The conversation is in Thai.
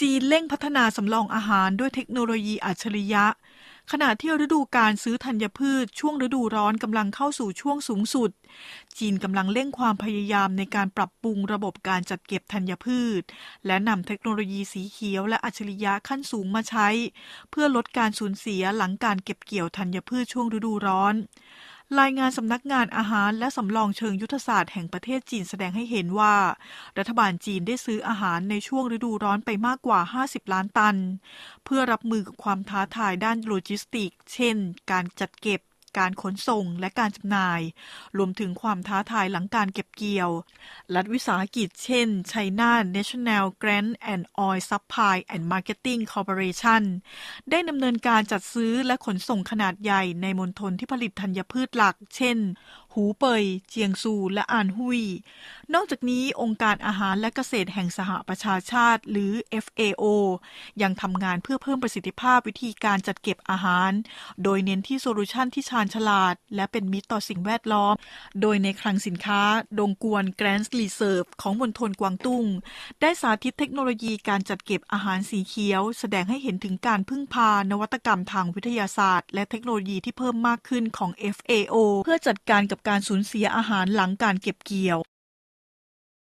จีนเร่งพัฒนาสำรองอาหารด้วยเทคโนโลยีอัจฉริยะ ขณะที่ฤดูการซื้อธัญพืชช่วงฤดูร้อนกำลังเข้าสู่ช่วงสูงสุด จีนกำลังเร่งความพยายามในการปรับปรุงระบบการจัดเก็บธัญพืช และนำเทคโนโลยีสีเขียวและอัจฉริยะขั้นสูงมาใช้ เพื่อลดการสูญเสียหลังการเก็บเกี่ยวธัญพืชช่วงฤดูร้อน รายงานสำนักงานอาหารและสำรองเชิงยุทธศาสตร์แห่งประเทศจีนแสดงให้เห็นว่า รัฐบาลจีนได้ซื้ออาหารในช่วงฤดูร้อนไปมากกว่า 50 ล้านตัน เพื่อรับมือกับความท้าทายด้านโลจิสติก เช่น การจัดเก็บ การขนส่งและการจำหน่าย รวมถึงความท้าทายหลังการเก็บเกี่ยว รัฐวิสาหกิจเช่น China National Grant and Oil Supply and Marketing Corporation ได้ดำเนินการจัดซื้อและขนส่งขนาดใหญ่ในมณฑลที่ผลิตธัญพืชหลัก เช่นหูเป่ยเจียงซู และอานฮุย นอกจากนี้องค์การอาหารและเกษตรแห่งสหประชาชาติ หรือ FAO ยังทำงานเพื่อเพิ่มประสิทธิภาพวิธีการจัดเก็บอาหาร โดยเน้นที่โซลูชันที่ชาญฉลาด และเป็นมิตรต่อสิ่งแวดล้อม โดยในคลังสินค้า ดงกวน Grand Reserve ของมณฑลกวางตุ้ง ได้สาธิตเทคโนโลยีการจัดเก็บอาหารสีเขียว แสดงให้เห็นถึงการพึ่งพานวัตกรรมทางวิทยาศาสตร์ และเทคโนโลยีที่เพิ่มมากขึ้นของ FAO เพื่อจัดการกับการสูญเสียอาหารหลังการเก็บเกี่ยว